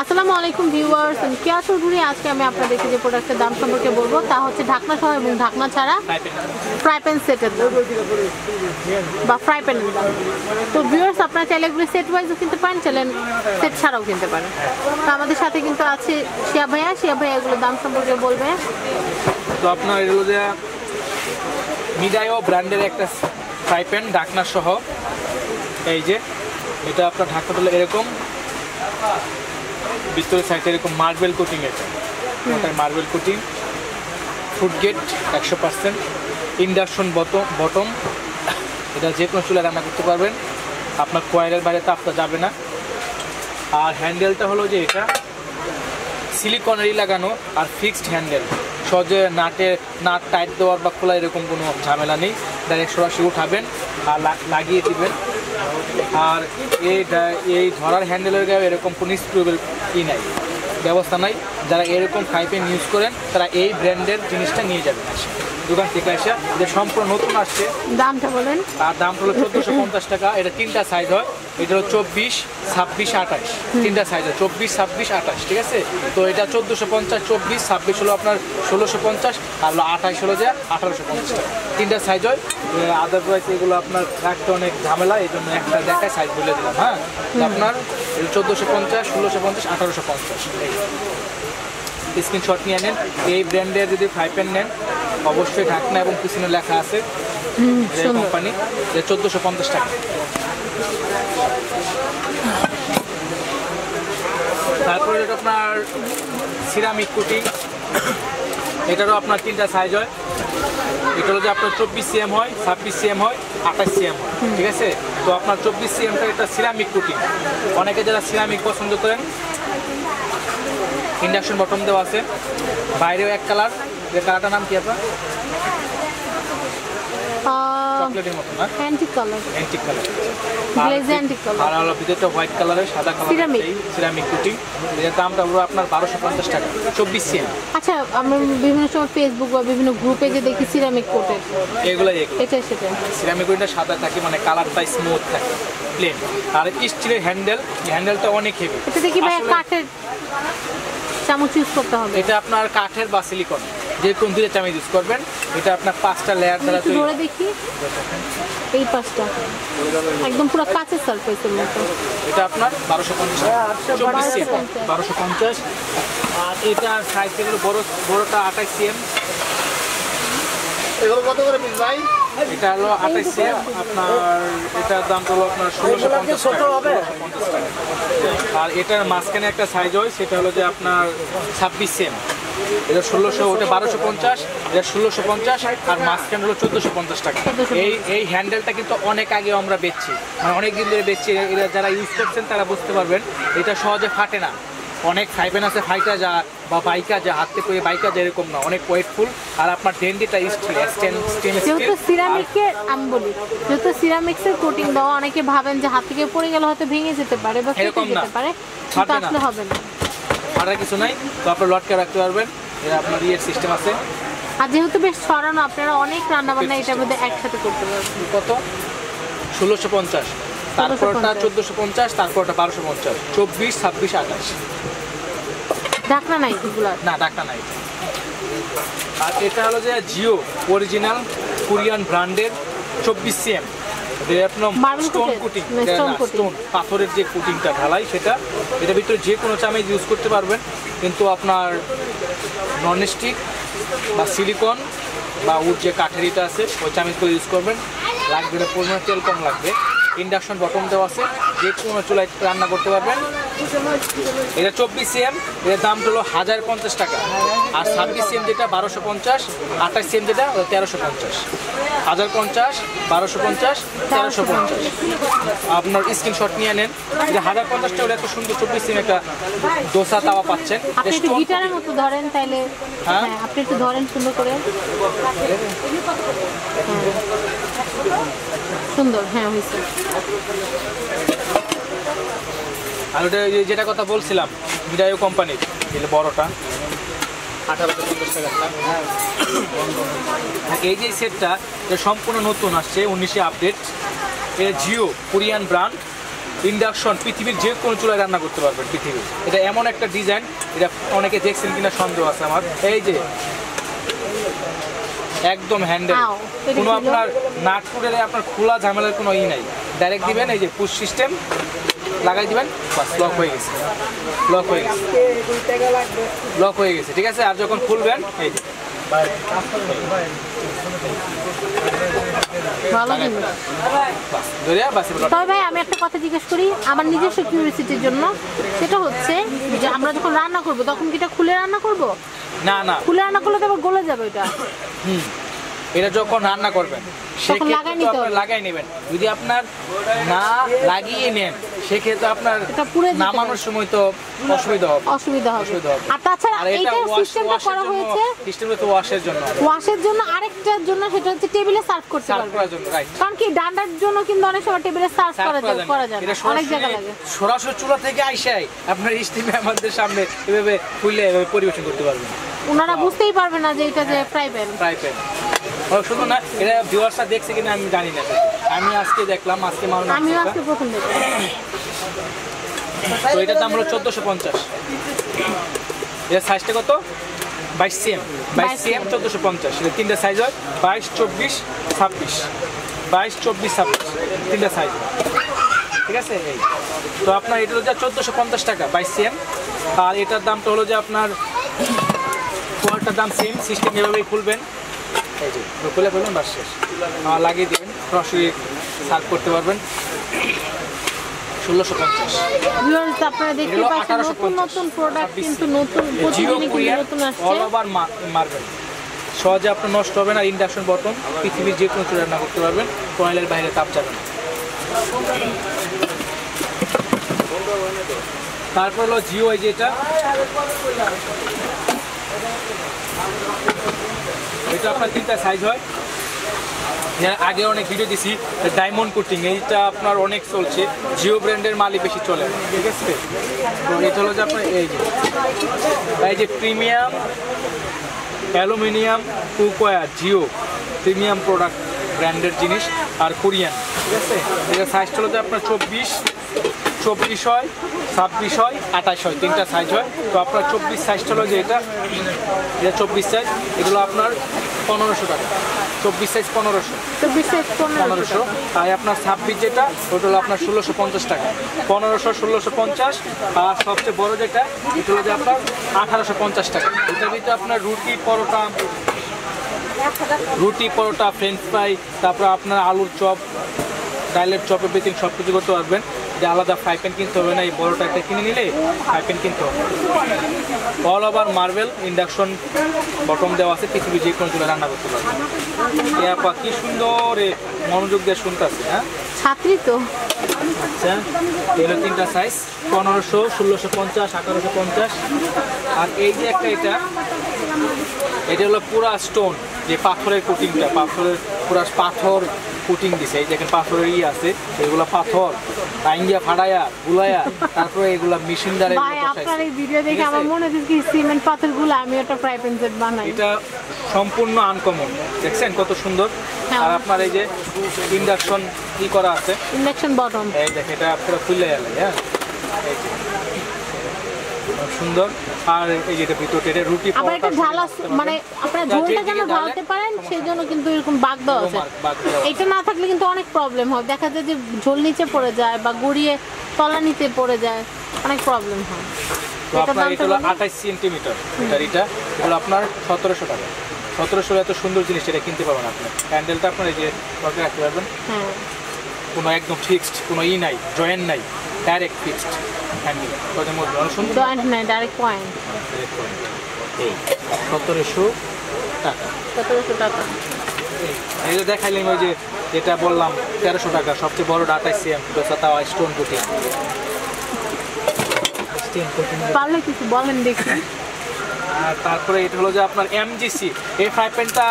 আসসালামু আলাইকুম ভিউয়ার্স আমি কেয়া চৌধুরী আজকে আমি আপনাদেরকে যে প্রোডাক্টের দাম সম্পর্কে বলব তা হচ্ছে ঢাকনা সহ এবং ঢাকনা ছাড়া ফ্রাই প্যান সেটের দাম। বা ফ্রাই প্যানের দাম। তো ভিউয়ার্স আপনারা চাইলে এগুলো সেট ওয়াইজও কিনতে পারেন চাইলে সেট ছাড়াও কিনতে পারেন। তো আমাদের সাথে কিন্তু আছে শিয়া ভাইয়া। শিয়া ভাইয়া এগুলোর দাম সম্পর্কে বলবে। তো আপনার এগুলো যে মিডাইও ব্র্যান্ডের একটা ফ্রাই প্যান ঢাকনা সহ। এই যে এটা আপনার ঢাকনা হলো এরকম। ভিতরের সাইডে এরকম মার্বেল কোটিং এটা ওটাই মার্বেল কোটিং ফুড গেট একশো পার্সেন্ট ইন্ডাকশন বটম এটা যে কোনো চুলা রান্না করতে পারবেন। আপনার কয়েলের বাইরে তাপটা যাবে না। আর হ্যান্ডেলটা হলো যে এটা সিলিকনেরই লাগানো আর ফিক্সড হ্যান্ডেল সহজে নাটে, নাট টাইট দেওয়ার বা খোলা এরকম কোনো ঝামেলা নেই। ডাইরেক্ট সরাসরি উঠাবেন। লাগিয়ে দিবেন। আর এই এই ধরার হ্যান্ডেলের গায়ে এরকম কোনো স্ক্রুবেল ই নাই। ব্যবস্থা নাই। যারা এরকম ফাইপেন ইউজ করেন তারা এই ব্র্যান্ডের জিনিসটা নিয়ে যাবেন। দোকান থেকে আসা যে সম্পূর্ণ নতুন আসছে। দামটা বলেন। আর দামটা হলো চোদ্দোশো পঞ্চাশ টাকা। এটা তিনটা সাইজ হয়। এটা হলো চব্বিশ ছাব্বিশ আঠাশ। তিনটা সাইজ হয় চব্বিশ ছাব্বিশ আঠাশ ঠিক আছে? তো এটা চোদ্দোশো পঞ্চাশ চব্বিশ ছাব্বিশ হলো আপনার ষোলোশো পঞ্চাশ আর হলো আঠাশ হলো যে আঠারোশো পঞ্চাশ টাকা। তিনটা সাইজ হয়। আদারওয়াইজ এগুলো আপনার রাখতে অনেক ঝামেলা এই জন্য একটা দেখায় সাইজ বলে দিলাম হ্যাঁ? আপনার চোদ্দোশো পঞ্চাশ ষোলোশো পঞ্চাশ আঠারোশো পঞ্চাশ। স্ক্রিনশট নিয়ে নেন। এই ব্র্যান্ডের যদি ফ্রাই প্যান নেন অবশ্যই ঢাকনা এবং পিছনে লেখা আছে কোম্পানি চোদ্দোশো পঞ্চাশ টাকা। তারপরে যেটা আপনার সিরামিক কুটিং। এটারও আপনার তিনটা সাইজ হয়। এটা হলো যে আপনার চব্বিশ সিএম হয়, ছাব্বিশ সিএম হয়, আঠাশ সিএম হয়, ঠিক আছে? তো আপনার চব্বিশ সিএমটা এটা সিরামিক কুটিং। অনেকে যারা সিরামিক পছন্দ করেন ইন্ডাকশন বটম দেওয়া আছে। বাইরেও এক কালার যে কালারটার নাম কি আপনার? চকলেটের মতো না? Antique colour antique colour Glaze antique color. আর হলো ভিতরটা হোয়াইট কালারের সাদা কালার Ceramic. Ceramic coating. এর দামটা পুরো আপনার বারোশো পঞ্চাশ টাকা। চব্বিশ সিএম আচ্ছা আমরা বিভিন্ন সময় ফেসবুক বা বিভিন্ন গ্রুপে যে দেখি সিরামিক কোটের এগুলো এগুলো এটা সেটা সিরামিক কুটিংটা সাদা থাকে মানে কালারটা স্মুথ থাকে প্লেন আর স্টিলের হ্যান্ডেল হ্যান্ডেলটা অনেক হেভি এটা দেখি ভাই কাঠের চামচ ইউজ করতে হবে? এটা আপনার কাঠের বা সিলিকন যে কোন দুইটা চামচ ইউজ করবেন এটা আপনার পাঁচটা লেয়ার দ্বারা তৈরি ধরে দেখি। এই পাঁচটা। একদম পুরো কাঁচের সারফেসের মতো। এটা আপনার বারোশো পঞ্চাশ। চব্বিশ সিএম বারোশো পঞ্চাশ। আর এটা সাইজ এগুলো বড় বড়টা আঠাশ সিএম এগুলো কত করে পিস ভাই? এটা হলো আঠাশ সিএম আপনার এটার দাম হলো আপনার ষোলোশো পঞ্চাশ টাকা। 1650 আর এটার মাঝখানে একটা সাইজ হয় সেটা হলো যে আপনার ছাব্বিশ সিএম এটা ষোলোশো ওটা বারোশো পঞ্চাশ এটা ষোলোশো পঞ্চাশ আর মাঝখানে হলো চোদ্দোশো পঞ্চাশ টাকা। এই এই হ্যান্ডেলটা কিন্তু অনেক আগে আমরা বেচছি। মানে অনেক দিন ধরে বেচছি এরা যারা ইউজ করছেন তারা বুঝতে পারবেন এটা সহজে ফাটে না। অনেক ফাইবেন আছে ফাইটা যা বা বাইকা যা হাতে করে বাইকা যা এরকম না অনেক ওয়েটফুল। আর আপনার ডেন্ডিটা স্টিল যেহেতু সিরামিকের আমি বলি যেহেতু সিরামিক্সের কোটিং দেওয়া অনেকে ভাবেন যে হাত থেকে পড়ে গেলে হয়তো ভেঙে যেতে পারে বা না। যেতে পারে কিন্তু আসলে হবে না। ফাটার কিছু নাই তো আপনার লটকে রাখতে পারবেন। এর আপনার ইয়ের সিস্টেম আছে। আর যেহেতু বেশ ছড়ানো আপনারা অনেক রান্না বান্না এটার মধ্যে একসাথে করতে পারবেন। কত? ষোলোশো পঞ্চাশ। তারপরটা 1650 চোদ্দোশো পঞ্চাশ তারপরটা বারোশো পঞ্চাশ। চব্বিশ ছাব্বিশ আঠাশ। ঢাকনা নাই না ডাক্তার নাই। আর এটা হলো যে জিও অরিজিনাল কোরিয়ান ব্র্যান্ডের চব্বিশ cm. Marble stone coated? Coating? Stone পাথরের যে কুটিংটা ঢালাই সেটা এটার ভিতরে যে কোনো চামচ ইউজ করতে পারবেন। কিন্তু আপনার নন স্টিক বা সিলিকন বা উড যে কাঠের ইটা আছে ওই চামচগুলো ইউজ করবেন। লাগবে না পরিমাণে তেল কম লাগবে। ইন্ডাকশন বটম দেওয়া আছে। যে কোনো চুলায় রান্না করতে পারবেন। এটা চব্বিশ সিএম এর দাম হলো হাজার পঞ্চাশ টাকা। আর ছাব্বিশ সিএম যেটা বারোশো পঞ্চাশ আঠাশ সিএম যেটা তেরোশো পঞ্চাশ। হাজার পঞ্চাশ বারোশো পঞ্চাশ তেরোশো পঞ্চাশ। আপনার স্ক্রিনশট নিয়ে নেন। যে হাজার পঞ্চাশটা ওটা এত সুন্দর চব্বিশ সিএম একটা দোসা তাওয়া পাচ্ছেন। আপনি একটু গিটারের মতো ধরেন তাইলে। হ্যাঁ? হ্যাঁ আপনি একটু ধরেন সুন্দর করে। হ্যাঁ। সুন্দর হ্যাঁ হয়েছে। আর ওটা যেটা কথা বলছিলাম মিরাইও কোম্পানির বড়টা। আঠারোশো পঞ্চাশ টাকা এই যে সেটটা এটা সম্পূর্ণ নতুন আসছে উনিশে আপডেট। এটা জিও কোরিয়ান ব্র্যান্ড ইন্ডাকশন পৃথিবীর যে কোনো চুলায় রান্না করতে পারবেন পৃথিবীর। এটা এমন একটা ডিজাইন এটা অনেকে দেখছেন কিনা সন্দেহ আছে আমার। এই যে একদম হ্যান্ডেল কোনো আপনার নাট আপনার খোলা ঝামেলার কোনো ই নাই। ডাইরেক্ট দিবেন এই যে পুশ সিস্টেম লাগাই দিবেন? বাস লক হয়ে গেছে। লক হয়ে গেছে। লক হয়ে গেছে ঠিক আছে? আর যখন খুলবেন এই তবে ভাই আমি একটা কথা জিজ্ঞেস করি আমার নিজস্ব জন্য। সেটা হচ্ছে যে আমরা যখন রান্না করব তখন কি এটা খুলে রান্না করব? না না। খুলে রান্না করলে তো আবার গলে যাবে এটা হুম। এটা যখন রান্না করবেন সেক্ষেত্রে লাগাই নেবেন। যদি আপনার না লাগিয়ে নেন সেক্ষেত্রে আপনার নামানোর সময় তো অসুবিধা হবে। অসুবিধা হবে। আর তাছাড়া এটা সিস্টেমটা করা হয়েছে সিস্টেমটা তো ওয়াশের জন্য ওয়াশের জন্য আরেকটার জন্য সেটা হচ্ছে টেবিলে সার্ভ করতে সার্ভ পারবে করার জন্য রাইট কারণ কি ডান্ডার জন্য কিন্তু অনেক সময় টেবিলে সার্ভ করা যায় করা যায় অনেক জায়গা লাগে। সরাসরি চুলা থেকে আইসাই আপনার স্টিমে আমাদের সামনে এভাবে এভাবে পরিবেশন করতে পারবেন। ওনারা বুঝতেই পারবে না যে এটা যে ফ্রাই প্যান ফ্রাই প্যান শুধু না এটা ভিউয়ার্সরা দেখছে কিনা আমি জানি না। আমি আজকে দেখলাম আজকে মানুষ আমিও আজকে প্রথম দেখি তো এটার দাম হলো চোদ্দোশো পঞ্চাশ। এর সাইজটা কত? বাইশ সিএম বাইশ 22 সিএম চোদ্দোশো পঞ্চাশ। এটা তিনটা সাইজ হয় বাইশ চব্বিশ ছাব্বিশ। বাইশ চব্বিশ ছাব্বিশ। তিনটা সাইজ ঠিক আছে? এই। তো আপনার এটা হলো যে চোদ্দোশো পঞ্চাশ টাকা বাইশ সিএম আর এটার দামটা হলো যে আপনার কোয়ারটার দাম সেম সিস্টেম এভাবেই খুলবেন। এই যে খুলে ফেলবেন বাস শেষ। আর লাগিয়ে দেবেন সরাসরি সার্ভ করতে পারবেন। ষোলোশো পঞ্চাশ। ভিউয়ার্স আপনারা দেখতে পাচ্ছেন নতুন নতুন প্রোডাক্ট কিন্তু নতুন জিও প্রতিদিনই কিন্তু নতুন আসছে। অল ওভার মারবেন সহজে আপনার নষ্ট হবে না ইন্ডাকশন বটন পৃথিবীর যে কোনো রান্না করতে পারবেন। কয়েলের বাইরে তাপ যাবে না। তারপর হলো জিও এই যেটা এটা আপনার তিনটা সাইজ হয়। আগে অনেক ভিডিও দিছি ডায়মন্ড কোটিং এইটা আপনার অনেক চলছে। জিও ব্র্যান্ডের মালই বেশি চলে। ঠিক আছে? তো এটা হলো যে আপনার এই যে। এই যে premium aluminium cookware Geo premium product ব্র্যান্ডের জিনিস, আর কোরিয়ান ঠিক আছে? এটা সাইজটা হলো যে আপনার চব্বিশ চব্বিশ হয়, ছাব্বিশ হয়, আঠাশ হয়, তিনটা সাইজ হয়। তো আপনার চব্বিশ সাইজটা হলো যে এটা। এটা চব্বিশ সাইজ এগুলো আপনার পনেরোশো টাকা। চব্বিশ সাইজ পনেরোশো। চব্বিশ পনেরোশো তাই আপনার ছাব্বিশ যেটা ওটা হলো আপনার ষোলোশো পঞ্চাশ টাকা। পনেরোশো ষোলোশো পঞ্চাশ। আর সবচেয়ে বড় যেটা এটা হলো যে আপনার আঠারোশো পঞ্চাশ টাকা। এটার ভিতরে আপনার রুটি পরোটা রুটি পরোটা ফ্রেঞ্চ ফ্রাই তারপর আপনার আলুর চপ ডাইলের চপে বেতিং সব কিছু করতে পারবেন। যে আলাদা ফ্রাই প্যান কিনতে হবে না এই বড়টা একটা কিনে নিলে ফ্রাই প্যান কিনতে হবে। All over marble induction bottom দেওয়া আছে পৃথিবী যে কোনো চুলে রান্না করতে পারবে। আপা কি সুন্দর মনোযোগ দিয়ে শুনতেছে হ্যাঁ? ছাত্রী তো। আচ্ছা এগুলো তিনটা সাইজ পনেরোশো ষোলোশো পঞ্চাশ আঠারোশো পঞ্চাশ। আর এই যে একটা এটা এটা হলো পুরা স্টোন যে পাথরের কোটিংটা পাথরের পুরা পাথর কোটিং দিছে এই দেখেন পাথরের ই আছে এগুলো পাথর টাইঙ্গিয়া ফাড়ায়া গুলায়া তারপরে এগুলা মেশিন দ্বারা ভাই আপনার এই ভিডিও দেখে আমার মনে হচ্ছে কি সিমেন্ট পাথরগুলো আমি একটা ফ্রাই প্যান সেট বানাই। এটা সম্পূর্ণ আনকমন দেখছেন কত সুন্দর? হ্যাঁ। আর আপনার এই যে ইন্ডাকশন ই করা আছে। ইন্ডাকশন বটম এই দেখে এটা পুরো খুলে গেল হ্যাঁ? এই যে। সুন্দর। আর এই যে এটা ভিতরে এটা রুটি আবার এটা মানে আপনারা ঝোলটা যেন ঢালতে পারেন সেই জন্য কিন্তু এরকম বাগ দেওয়া আছে। এটা না থাকলে কিন্তু অনেক প্রবলেম হয়। দেখা যায় যে ঝোল নিচে পড়ে যায় বা গড়িয়ে তলা নিচে পড়ে যায় অনেক প্রবলেম হয়। তো আপনার এটা হলো আঠাশ সেন্টিমিটার এটার এটা এগুলো আপনার সতেরোশো টাকা। সতেরোশো এত সুন্দর জিনিস এটা কিনতে পারবেন আপনি। প্যান্ডেলটা আপনার এই যে রাখতে পারবেন? হ্যাঁ। কোনো একদম ফিক্সড কোনো ই নাই জয়েন্ট নাই ডাইরেক্ট ফিক্সড হ্যান্ডেল কত মধ্যে জয়েন্ট নাই ডাইরেক্ট পয়েন্ট এই সতেরোশো টাকা। সতেরোশো টাকা। এই যে দেখাইলাম ওই যে যেটা বললাম তেরোশো টাকা সবচেয়ে বড় ডাটা সিএম তাও স্টোন কুটি পারলে কিছু বলেন দেখি। আর তারপরে এটা হলো যে আপনার এমজিসি এই ফ্রাই প্যানটা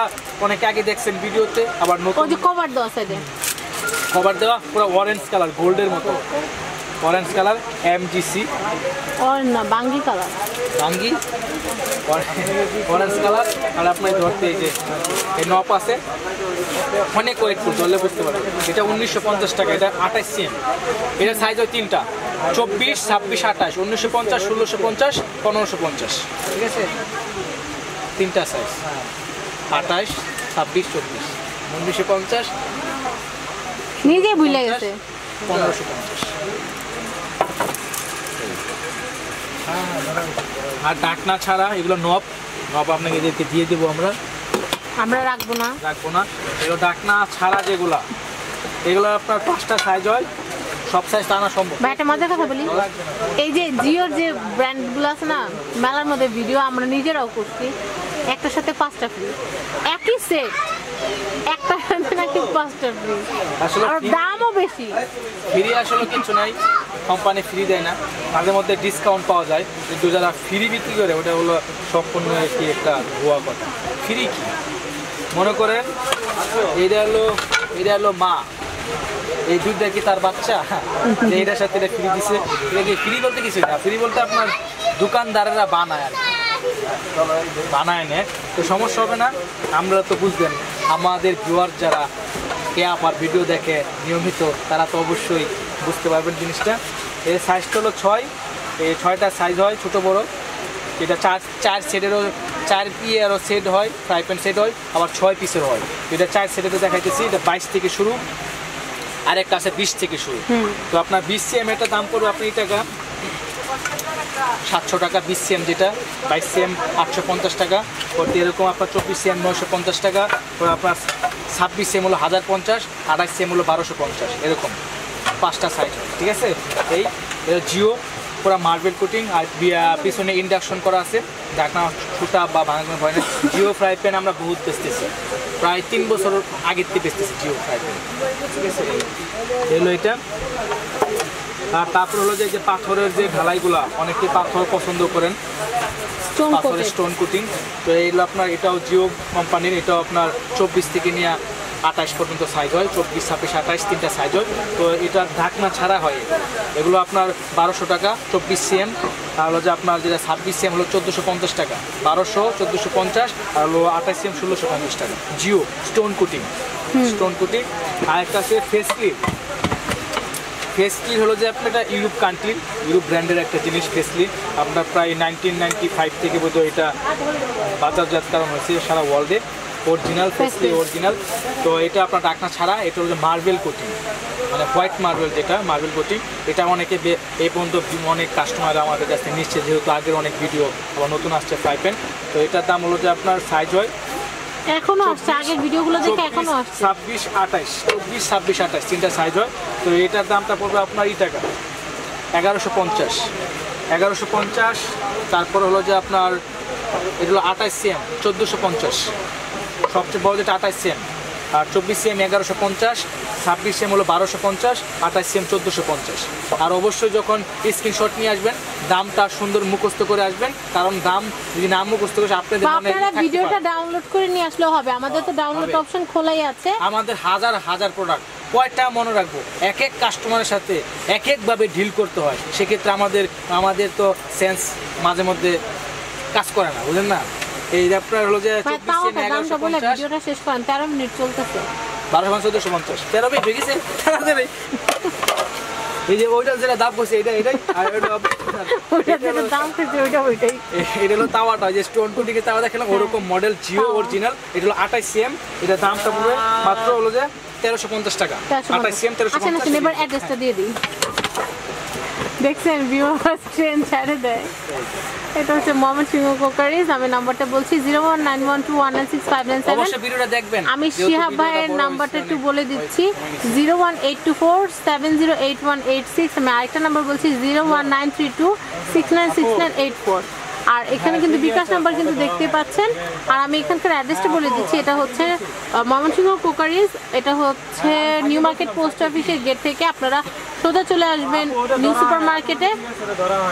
অনেকে আগে দেখছেন ভিডিওতে আবার ওই নতুন যে কভার দেওয়া সাইডে কভার দেওয়া পুরো অরেঞ্জ কালার গোল্ডের মতো। অরেঞ্জ কালার ওর না বাঙ্গি কালার ভাঙ্গি অরেঞ্জ কালার আর আপনার ধরতে এই যে এই নপ আছে। অনেক ওয়েট ফুল ধরলে বুঝতে পারবেন। এটা উনিশশো পঞ্চাশ টাকা এটা আঠাশ সিএম এটার সাইজ হয় তিনটা। চব্বিশ ছাব্বিশ আঠাশ। উনিশশো পঞ্চাশ ষোলোশো পঞ্চাশ পনেরোশো পঞ্চাশ। ঠিক আছে? তিনটা সাইজ আঠাশ ছাব্বিশ চব্বিশ। উনিশশো পঞ্চাশ নিজেই ভুলে গেছে। পনেরোশো পঞ্চাশ আর ডাকনা ছাড়া এগুলো নব নব আপনাকে এদেরকে দিয়ে দেবো আমরা। আমরা রাখব না। রাখব না। এগুলো ডাকনা ছাড়া যেগুলা এগুলো আপনার পাঁচটা সাইজ হয় সব সাইজ টানা সম্ভব। ভাই একটা মজার কথা বলি। এই যে জিওর যে ব্র্যান্ডগুলো আছে না মেলার মধ্যে ভিডিও আমরা নিজেরাও করছি একটার সাথে পাঁচটা ফ্রি একই সেট একটা নাকি পাঁচটা ফ্রি আসলে আর দামও বেশি। ফ্রি আসলে কিছু নাই কোম্পানি ফ্রি দেয় না। মাঝে মধ্যে ডিসকাউন্ট পাওয়া যায় কিন্তু যারা ফ্রি বিক্রি করে ওটা হলো সম্পূর্ণ কি একটা ভুয়া কথা। ফ্রি কি? মনে করেন এইটা হলো এটা হলো মা। এই দুধটা কি তার বাচ্চা? এটার সাথে এটা ফ্রি দিছে। এটা কি ফ্রি বলতে কিছু না। ফ্রি বলতে আপনার দোকানদারেরা বানায় আর কি। বানায় নেয়। তো সমস্যা হবে না আমরা তো বুঝবেন আমাদের ভিউয়ার যারা ক্যাপ আর ভিডিও দেখে নিয়মিত তারা তো অবশ্যই বুঝতে পারবেন জিনিসটা। এর সাইজটা হলো ছয়। এই ছয়টা সাইজ হয় ছোট বড়। এটা চার চার সেটেরও চার পিয়েরও সেট হয় ফ্রাই প্যান সেট হয় আবার ছয় পিসের হয়। এটা চার সেটেতে দেখাইতেছি এটা বাইশ থেকে শুরু। আরেকটা আছে বিশ থেকে শুরু। তো আপনার বিশ সিএম এটা দাম পড়বে আপনি এই টাকা। সাতশো টাকা বিশ সিএম যেটা, বাইশ সিএম আটশো পঞ্চাশ টাকা। ওতে এরকম আপনার চব্বিশ সিএম নয়শো পঞ্চাশ টাকা ও আপনার ছাব্বিশ সিএম হলো হাজার পঞ্চাশ আঠাশ সিএম হলো বারোশো পঞ্চাশ, এরকম। পাঁচটা সাইজ ঠিক আছে? এই এটা জিও, পুরো মার্বেল কোটিং আর পিছনে ইন্ডাকশন করা আছে। ঢাকনা ফুটা বা ভাঙানো ভয় না। জিও ফ্রাই প্যান আমরা বহুত বেচতেছি। প্রায় তিন বছর আগের থেকে বেচতেছি জিও ফ্রাই প্যান ঠিক আছে? এটা। তারপর হলো যে যে পাথরের যে ঢালাইগুলা অনেকে পাথর পছন্দ করেন। স্টোন পাথরের স্টোন কুটিং তো এইগুলো আপনার এটাও জিও কোম্পানির এটাও আপনার চব্বিশ থেকে নিয়ে আঠাশ পর্যন্ত সাইজ হয়। চব্বিশ ছাব্বিশ আঠাশ তিনটা সাইজ হয়। তো এটা ঢাকনা ছাড়া হয়। এগুলো আপনার বারোশো টাকা চব্বিশ সিএম আর হলো যে আপনার যেটা ছাব্বিশ সিএম হলো চোদ্দোশো পঞ্চাশ টাকা। বারোশো চোদ্দোশো পঞ্চাশ আর হলো আঠাশ সিএম ষোলোশো পঞ্চাশ টাকা। Geo stone coating stone coating আর একটা আছে ফেস ক্লিপ ফেসলি হলো যে আপনার এটা ইউরোপ কান্ট্রির ইউরোপ ব্র্যান্ডের একটা জিনিস ফেসলি আপনার প্রায় নাইনটিন নাইনটি ফাইভ থেকে বোধহয় এটা বাজারজাতকরণ হয়েছে সারা ওয়ার্ল্ডে অরিজিনাল ফেসলি। অরিজিনাল তো এটা আপনার ডাকনা ছাড়া এটা হলো মার্বেল কোটিং মানে হোয়াইট মার্বেল যেটা মার্বেল কোটিং এটা অনেকে এই পর্যন্ত অনেক কাস্টমার আমাদের কাছে নিচ্ছে যেহেতু আগের অনেক ভিডিও আবার নতুন আসছে ফ্রাই প্যান তো এটার দাম হলো যে আপনার সাইজ হয় এখনও আসছে আগের ভিডিওগুলো দেখে এখনও আসছে। ছাব্বিশ আঠাশ চব্বিশ ছাব্বিশ আঠাশ তিনটা সাইজ হয়। তো এটার দামটা পড়বে আপনার এই টাকা এগারোশো পঞ্চাশ। এগারোশো পঞ্চাশ তারপর হলো যে আপনার এগুলো আঠাশ সিএম চোদ্দোশো পঞ্চাশ। সবচেয়ে বড় যেটা আঠাশ সিএম আর চব্বিশ সিএম এগারোশো পঞ্চাশ ছাব্বিশ সিএম হলো বারোশো পঞ্চাশ আঠাশ সিএম চোদ্দোশো পঞ্চাশ। আর অবশ্যই যখন স্ক্রিনশট নিয়ে আসবেন দামটা সুন্দর মুখস্থ করে আসবেন কারণ দাম যদি না মুখস্থ করে আপনাদের আপনারা ভিডিওটা ডাউনলোড করে নিয়ে আসলেও হবে। আমাদের তো ডাউনলোড অপশন খোলাই আছে। আমাদের হাজার হাজার প্রোডাক্ট কয়টা মনে রাখব? এক এক কাস্টমারের সাথে এক একভাবে ডিল করতে হয়। সেক্ষেত্রে আমাদের আমাদের তো সেন্স মাঝে মধ্যে কাজ করে না বুঝলেন না? এই আপনার হলো যে ভিডিওটা শেষ করেন তেরো মিনিট চলতেছে। বারোশো পঞ্চাশ চোদ্দশো পঞ্চাশ তেরো মিনিট হয়ে গেছে তাড়াতাড়ি। এই যে ওইটা যেটা দাম করছে এটা এটাই আর এটা হলো তাওয়াটা যে স্টোন টু দিকে তাওয়া দেখালাম ওরকম মডেল জিও অরিজিনাল এটা হলো আঠাশ সিএম এটা দামটা পড়বে মাত্র হলো যে তেরোশো পঞ্চাশ টাকা। আঠাশ সিএম তেরোশো আচ্ছা এবার অ্যাড্রেসটা দিয়ে দিই। দেখছেন ভিউয়ার্স ট্রেন ছেড়ে দেয় এটা হচ্ছে মোহাম্মদ সিংহ কোকারিজ। আমি নাম্বারটা বলছি zero one nine one two one six five nine seven. দেখবেন। আমি শিহাব ভাইয়ের নাম্বারটা একটু বলে দিচ্ছি। Zero one eight two four seven zero eight one eight six. আমি আরেকটা নাম্বার বলছি zero one nine three two six nine six nine eight four. আর এখানে কিন্তু বিকাশ নাম্বার কিন্তু দেখতে পাচ্ছেন। আর আমি এখানকার অ্যাড্রেসটা বলে দিচ্ছি, এটা হচ্ছে ময়মনসিংহ কোকারিজ, এটা হচ্ছে নিউ মার্কেট পোস্ট অফিসের গেট থেকে আপনারা সোজা চলে আসবেন নিউ সুপার মার্কেটে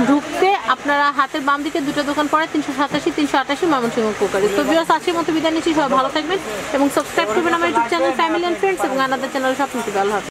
ঢুকতে আপনারা হাতের বাম দিকে দুটো দোকান পড়ে, তিনশো সাতাশি, তিনশো আটাশি ময়মনসিংহ কোকারিজ। তো বিয়াস আজকের মতো বিদায় নিচ্ছি, সবাই ভালো থাকবেন এবং সাবস্ক্রাইব করবেন আমার YouTube channel family and friends এবং আনাদের চ্যানেল সব নিতে ভালো হবে